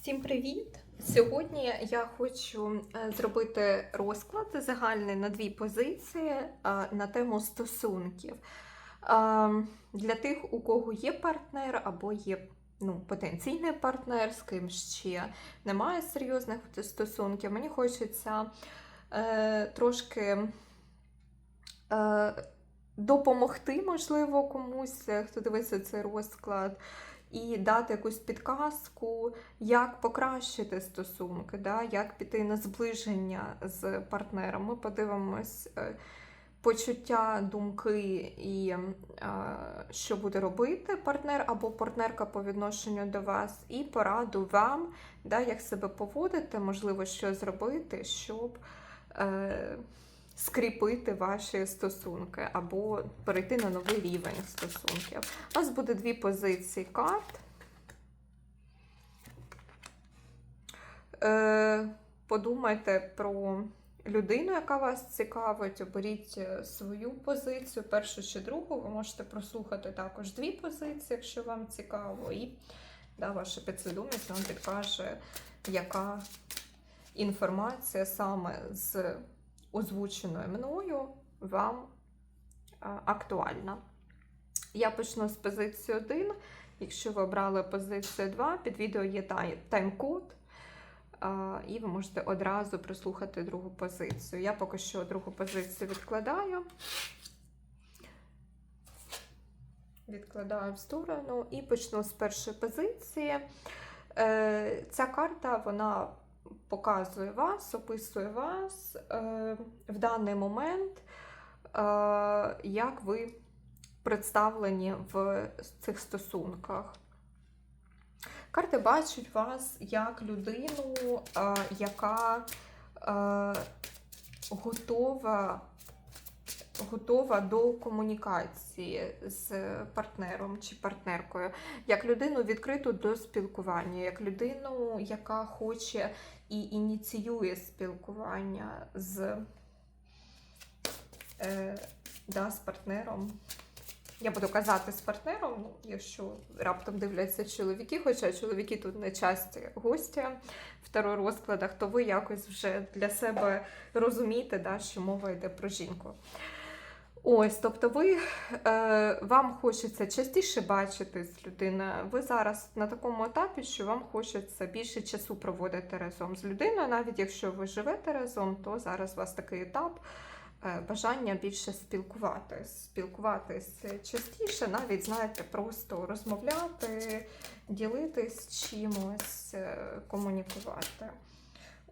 Всім привіт! Сьогодні я хочу е, зробити розклад загальний на дві позиції е, на тему стосунків. Е, Для тих, у кого є партнер або є ну, потенційний партнер, з ким ще немає серйозних стосунків, мені хочеться трошки. Допомогти, можливо, комусь, хто дивиться цей розклад, і дати якусь підказку, як покращити стосунки, да? як піти на зближення з партнером. Ми подивимось е, почуття, думки і е, що буде робити партнер або партнерка по відношенню до вас, і пораду вам, да, як себе поводити, можливо, що зробити, щоб. Скріпити ваші стосунки або перейти на новий рівень стосунків. У вас буде дві позиції карт. Е, Подумайте про людину, яка вас цікавить, оберіть е, свою позицію, першу чи другу. Ви можете прослухати також дві позиції, якщо вам цікаво, і да, ваша підсвідомість вам підкаже, яка інформація саме з озвученою мною вам актуальна. Я почну з позиції 1. Якщо ви обрали позицію 2, під відео є тайм-код, і ви можете одразу прослухати другу позицію. Я поки що другу позицію відкладаю. Відкладаю в сторону і почну з першої позиції. Е, ця карта, вона показує вас, описує вас е, в даний момент, е, як ви представлені в цих стосунках. Карти бачать вас як людину, е, яка е, готова. Готова до комунікації з партнером чи партнеркою, як людину відкриту до спілкування, як людину, яка хоче і ініціює спілкування з, е, да, з партнером. Я буду казати з партнером, ну, якщо раптом дивляться чоловіки, хоча чоловіки тут не часті гості в таро розкладах, то ви якось вже для себе розумієте, да, що мова йде про жінку. Ось, тобто, ви е, вам хочеться частіше бачити з людиною. Ви зараз на такому етапі, що вам хочеться більше часу проводити разом з людиною. Навіть якщо ви живете разом, то зараз у вас такий етап е, бажання більше спілкуватись, спілкуватись частіше, навіть знаєте, просто розмовляти, ділитись чимось, е, комунікувати.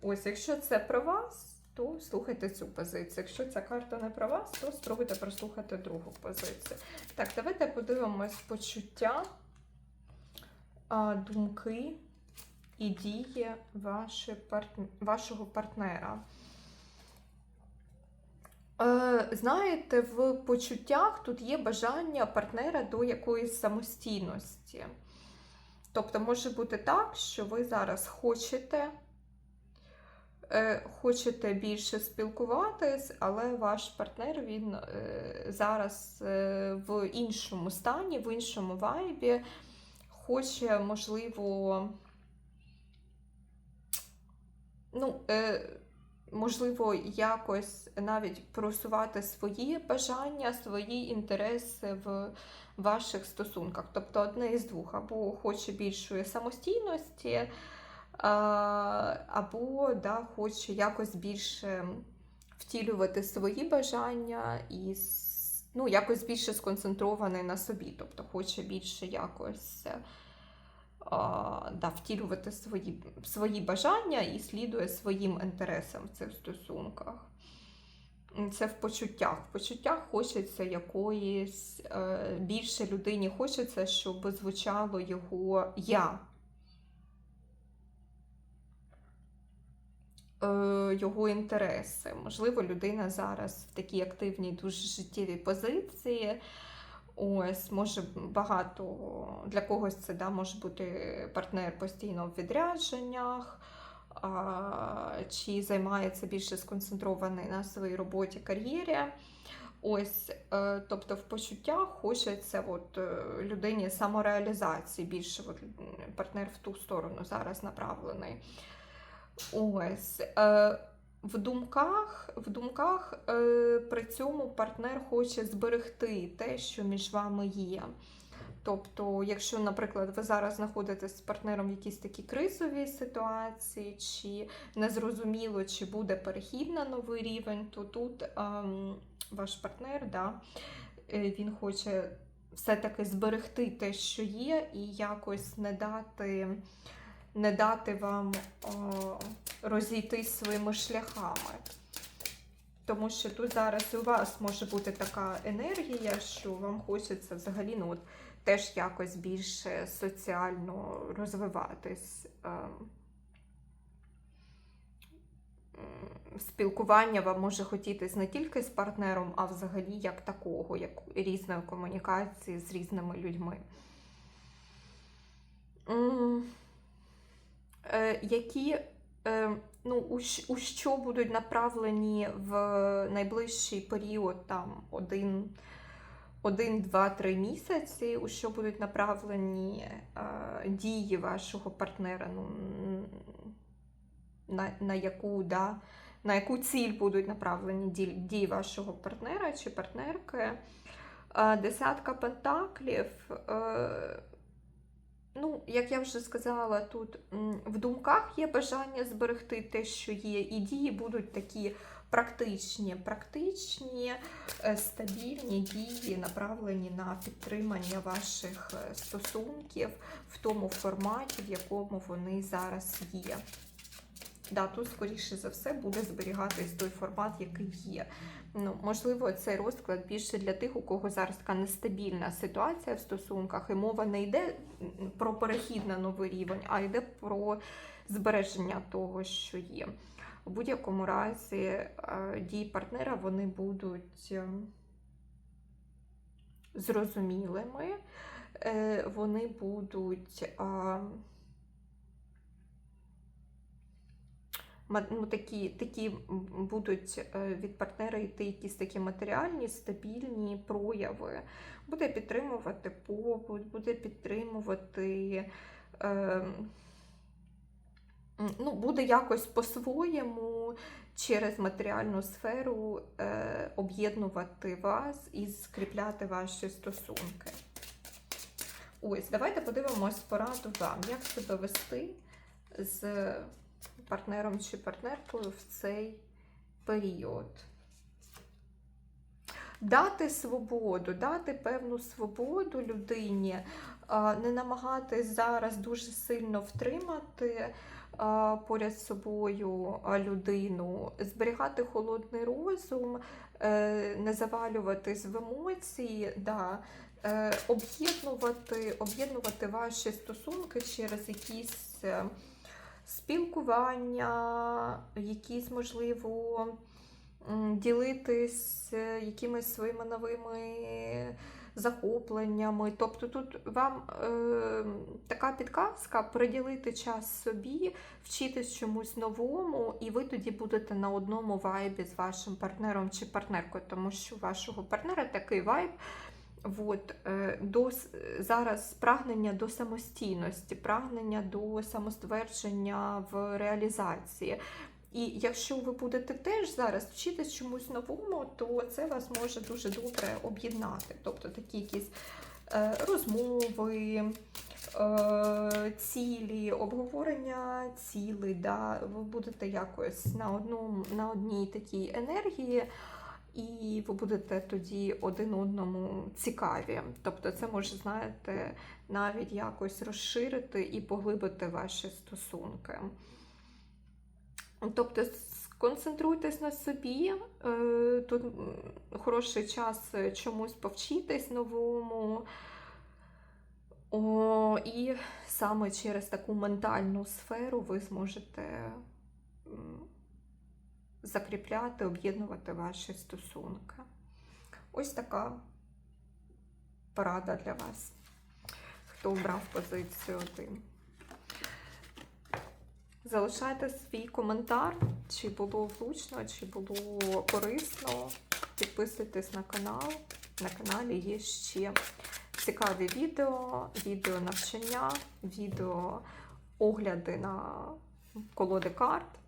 Ось, якщо це про вас то слухайте цю позицію. Якщо ця карта не про вас, то спробуйте прослухати другу позицію. Так, давайте подивимось почуття, думки і дії вашого партнера. Е, знаєте, в почуттях тут є бажання партнера до якоїсь самостійності. Тобто, може бути так, що ви зараз хочете. Е, хочете більше спілкуватись, але ваш партнер він е, зараз е, в іншому стані, в іншому вайбі, хоче, можливо, ну, можливо, якось навіть просувати свої бажання, свої інтереси в ваших стосунках. Тобто одне із двох, або хоче більшої самостійності або да, хоче якось більше втілювати свої бажання і ну, якось більше сконцентрований на собі, тобто хоче більше якось да, втілювати свої, свої бажання і слідує своїм інтересам в цих стосунках. Це в почуттях. В почуттях хочеться якоїсь е, більше людині, хочеться, щоб звучало його я. Його інтереси. Можливо, людина зараз в такій активній, дуже життєвій позиції. Ось, може багато для когось це да, може бути партнер постійно в відрядженнях, а, чи займається більше сконцентрований на своїй роботі, кар'єрі. Ось, е, тобто в почуттях хочеться от, е, людині самореалізації більше от, партнер в ту сторону зараз направлений. Ось. Е, в думках, в думках е, при цьому партнер хоче зберегти те, що між вами є. Тобто, якщо, наприклад, ви зараз знаходитесь з партнером в якійсь такій кризовій ситуації, чи незрозуміло, чи буде перехід на новий рівень, то тут ем, ваш партнер, да, е, він хоче все-таки зберегти те, що є, і якось не дати, не дати вам о, розійтись своїми шляхами. Тому що тут зараз у вас може бути така енергія, що вам хочеться взагалі ну, от, теж якось більше соціально розвиватись. ем. Спілкування вам може хотітись не тільки з партнером, а взагалі як такого, як різної комунікації з різними людьми. Е, Які е, ну, у, що будуть направлені в найближчий період, там один, один, два, три місяці, у що будуть направлені е, дії вашого партнера, ну, на, на, яку, да, на яку ціль будуть направлені дії, вашого партнера чи партнерки. Десятка пентаклів. Як я вже сказала, тут в думках є бажання зберегти те, що є, і дії будуть такі практичні, практичні, е, стабільні дії, направлені на підтримання ваших е, стосунків в тому форматі, в якому вони зараз є. Да, тут, скоріше за все, буде зберігатись той формат, який є. Ну, можливо, цей розклад більше для тих, у кого зараз така нестабільна ситуація в стосунках, і мова не йде про перехід на новий рівень, а йде про збереження того, що є. У будь-якому разі е, дії партнера вони будуть ем, зрозумілими, е, вони будуть. а, ма- ну, такі, такі будуть е, від партнера йти якісь такі матеріальні, стабільні прояви. Буде підтримувати побут, буде підтримувати. Е, ну, буде якось по-своєму через матеріальну сферу е, об'єднувати вас і скріпляти ваші стосунки. Ось, давайте подивимось пораду вам, як себе вести з партнером чи партнеркою в цей період. Дати свободу, дати певну свободу людині, не намагатись зараз дуже сильно втримати поряд з собою людину, зберігати холодний розум, е, не завалюватись в емоції, да, е, об'єднувати, об'єднувати ваші стосунки через якісь. Спілкування, якісь, можливо, ділитись е, якимись своїми новими захопленнями. Тобто тут вам е, така підказка приділити час собі, вчитись чомусь новому, і ви тоді будете на одному вайбі з вашим партнером чи партнеркою, тому що у вашого партнера такий вайб. От, е, до, зараз прагнення до самостійності, прагнення до самоствердження в реалізації. І якщо ви будете теж зараз вчитись чомусь новому, то це вас може дуже добре об'єднати. Тобто такі якісь е, розмови, е, цілі, обговорення цілей. Да? Ви будете якось на, одному, на одній такій енергії. І ви будете тоді один одному цікаві. Тобто, це може, знаєте, навіть якось розширити і поглибити ваші стосунки. Тобто, сконцентруйтесь на собі. е, Тут хороший час чомусь повчитись новому. О, і саме через таку ментальну сферу ви зможете закріпляти, об'єднувати ваші стосунки. Ось така порада для вас, хто обрав позицію один. Залишайте свій коментар, чи було влучно, чи було корисно. підписуйтесь на канал. На каналі є ще цікаві відео, відео навчання, відео огляди на колоди карт.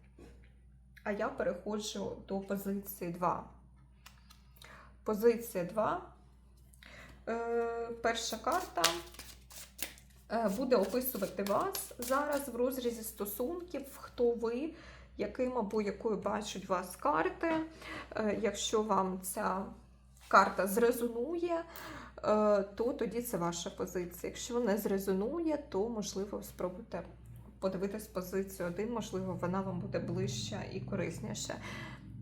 А я переходжу до позиції 2. Позиція 2. Е, перша карта е, буде описувати вас зараз в розрізі стосунків, хто ви, яким або якою бачать вас карти. Е, якщо вам ця карта зрезонує, то тоді це ваша позиція. Якщо не зрезонує, то можливо спробуйте подивитись позицію 1, можливо, вона вам буде ближча і корисніша.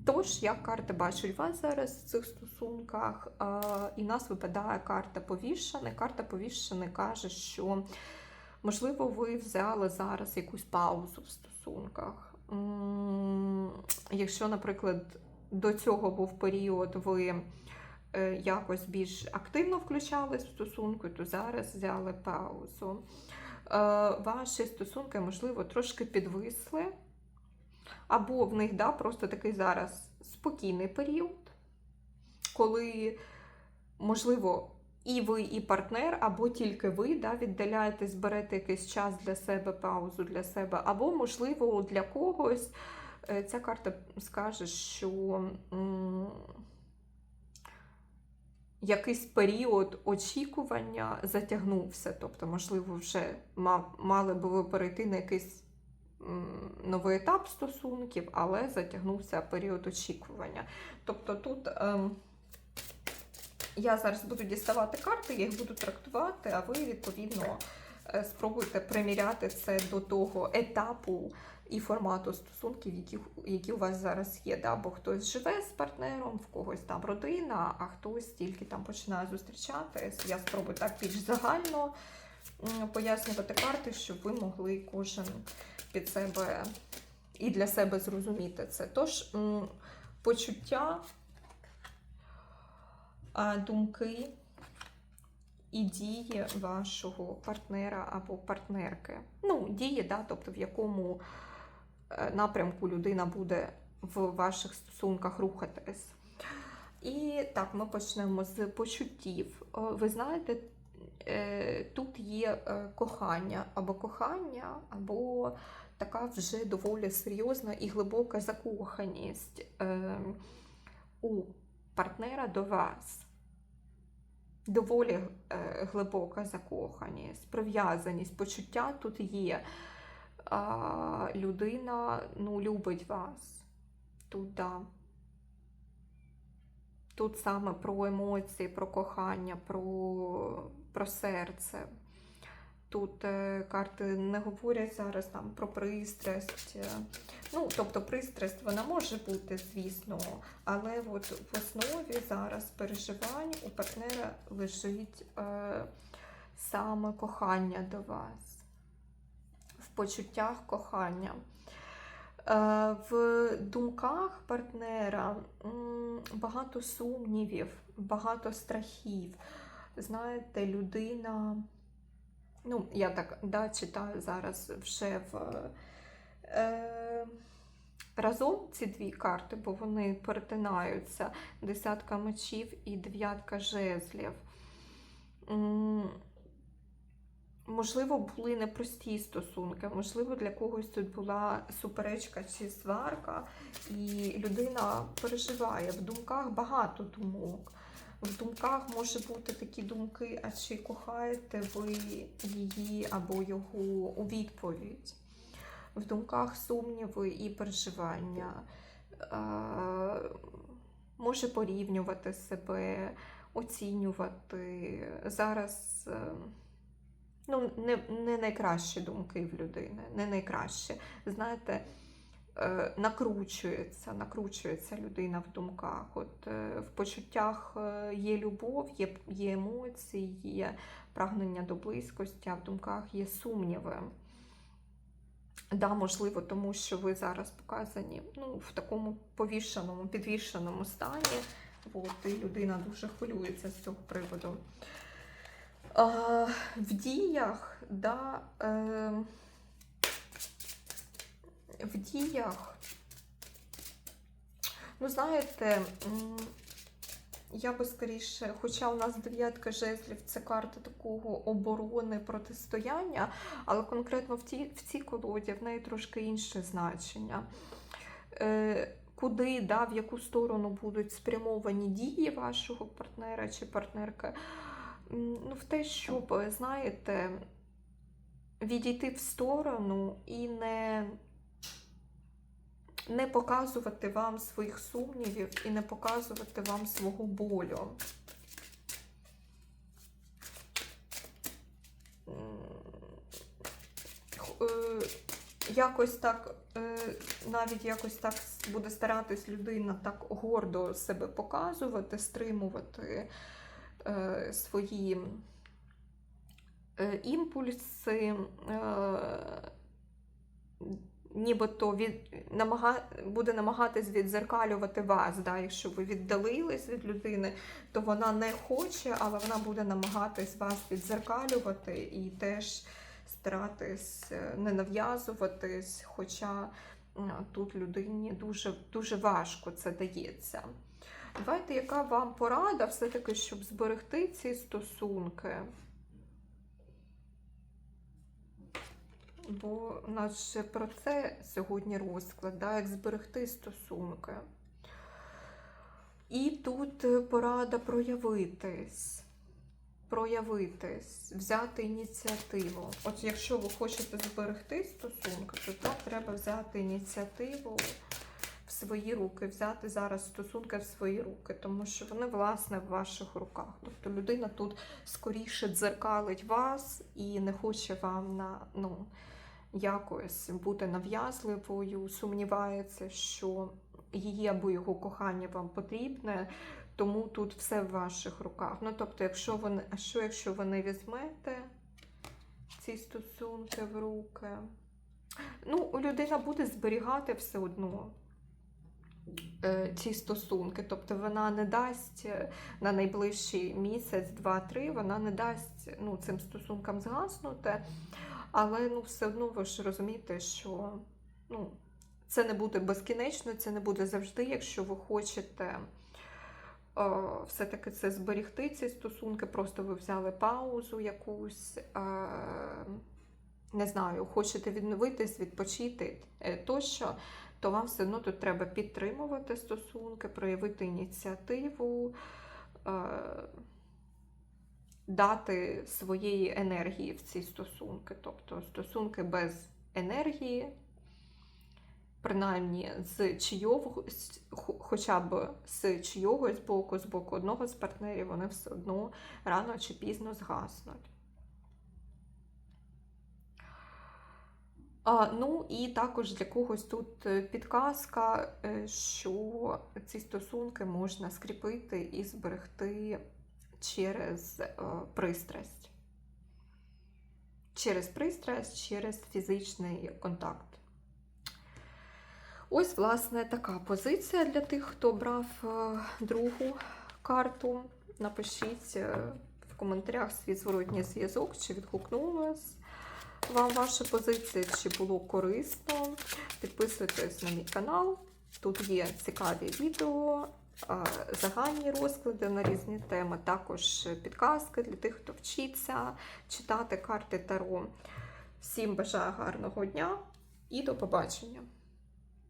Тож, як карти бачать вас зараз в цих стосунках, і нас випадає карта повішений. Карта повішений каже, що можливо ви взяли зараз якусь паузу в стосунках. Якщо, наприклад, до цього був період, ви е, якось більш активно включались в стосунки, то зараз взяли паузу. Е, Ваші стосунки, можливо, трошки підвисли, або в них да, просто такий зараз спокійний період, коли, можливо, і ви, і партнер, або тільки ви да, віддаляєтесь, берете якийсь час для себе, паузу для себе, або, можливо, для когось е, ця карта скаже, що якийсь період очікування затягнувся. Тобто, можливо, вже мали би ви перейти на якийсь новий етап стосунків, але затягнувся період очікування. Тобто тут. Ем, я зараз буду діставати карти, я їх буду трактувати, а ви, відповідно, спробуйте приміряти це до того етапу і формату стосунків, які, які у вас зараз є. Да? Бо хтось живе з партнером, в когось там родина, а хтось тільки там починає зустрічатись. Я спробую так більш загально пояснювати карти, щоб ви могли кожен під себе і для себе зрозуміти це. Тож, почуття думки і дії вашого партнера або партнерки. Ну, дії, да, тобто в якому е, напрямку людина буде в ваших стосунках рухатись. І так, ми почнемо з почуттів. Е, Ви знаєте, е, тут є кохання або кохання, або така вже доволі серйозна і глибока закоханість е, у партнера до вас. Доволі е, глибока закоханість, прив'язаність, почуття тут є. А, людина ну, любить вас. Тут, да. Тут саме про емоції, про кохання, про, про серце. Тут е, карти не говорять зараз там про пристрасть. е, Ну, тобто пристрасть вона може бути, звісно, але от в основі зараз переживань у партнера лежить е, саме кохання до вас, в почуттях кохання. Е, в думках партнера багато сумнівів, багато страхів. Знаєте, людина. Ну, я так да, читаю зараз вже в е, разом ці дві карти, бо вони перетинаються десятка мечів і дев'ятка жезлів. Можливо, були непрості стосунки, можливо, для когось тут була суперечка чи сварка, і людина переживає. В думках багато думок. В думках може бути такі думки, а чи кохаєте ви її або його у відповідь. В думках сумніви і переживання. Е, Може порівнювати себе, оцінювати. Зараз е, ну, не, не найкращі думки в людини, не найкраще. Знаєте, накручується, накручується людина в думках. От е, в почуттях е, є любов, є, є емоції, є прагнення до близькості, а в думках є сумніви. Да, можливо, тому що ви зараз показані ну, в такому повішеному, підвішеному стані. От, і людина дуже хвилюється з цього приводу. А, в діях, да, е, в діях, ну, знаєте, я би скоріше, хоча у нас дев'ятка жезлів це карта такого оборони протистояння, але конкретно в, ті, в цій колоді в неї трошки інше значення. Е, куди, да, в яку сторону будуть спрямовані дії вашого партнера чи партнерки? Ну, в те, щоб, знаєте, відійти в сторону і не не показувати вам своїх сумнівів і не показувати вам свого болю. Е, Якось так, е, навіть якось так буде старатись людина так гордо себе показувати, стримувати е, свої імпульси. Нібито від, намага, буде намагатись відзеркалювати вас. Да? Якщо ви віддалились від людини, то вона не хоче, але вона буде намагатись вас відзеркалювати і теж старатись е, не нав'язуватись, хоча тут людині дуже, дуже важко це дається. Давайте, яка вам порада все-таки, щоб зберегти ці стосунки? Бо у нас ще про це сьогодні розклад, да, як зберегти стосунки. І тут е, порада проявитись, проявитись, взяти ініціативу. От якщо ви хочете зберегти стосунки, то так треба взяти ініціативу в свої руки, взяти зараз стосунки в свої руки, тому що вони, власне, в ваших руках. Тобто людина тут скоріше дзеркалить вас і не хоче вам на, ну, якось бути нав'язливою, сумнівається, що її або його кохання вам потрібне, тому тут все в ваших руках. Ну, тобто, якщо ви, а що якщо ви не візьмете ці стосунки в руки? Ну, людина буде зберігати все одно е, ці стосунки. Тобто вона не дасть е, на найближчий місяць, два-три, вона не дасть ну, цим стосункам згаснути. Але ну, все одно ви ж розумієте, що ну, це не буде безкінечно, це не буде завжди, якщо ви хочете е, все-таки це зберігти, ці стосунки, просто ви взяли паузу якусь. Е, не знаю, хочете відновитись, відпочити е, тощо, то вам все одно тут треба підтримувати стосунки, проявити ініціативу, дати своєї енергії в ці стосунки. Тобто стосунки без енергії, принаймні з чийогось, хоча б з чийогось боку, з боку одного з партнерів, вони все одно рано чи пізно згаснуть. Ну і також для когось тут е, підказка, е, що ці стосунки можна скріпити і зберегти через е, пристрасть. Через пристрасть, через фізичний контакт. Ось, власне, така позиція для тих, хто брав е, другу карту. Напишіть е, в коментарях свій зворотній зв'язок, чи відгукнулось вам ваша позиція, чи було корисно. Підписуйтесь на мій канал. Тут є цікаві відео, загальні розклади на різні теми, також підказки для тих, хто вчиться читати карти Таро. Всім бажаю гарного дня і до побачення!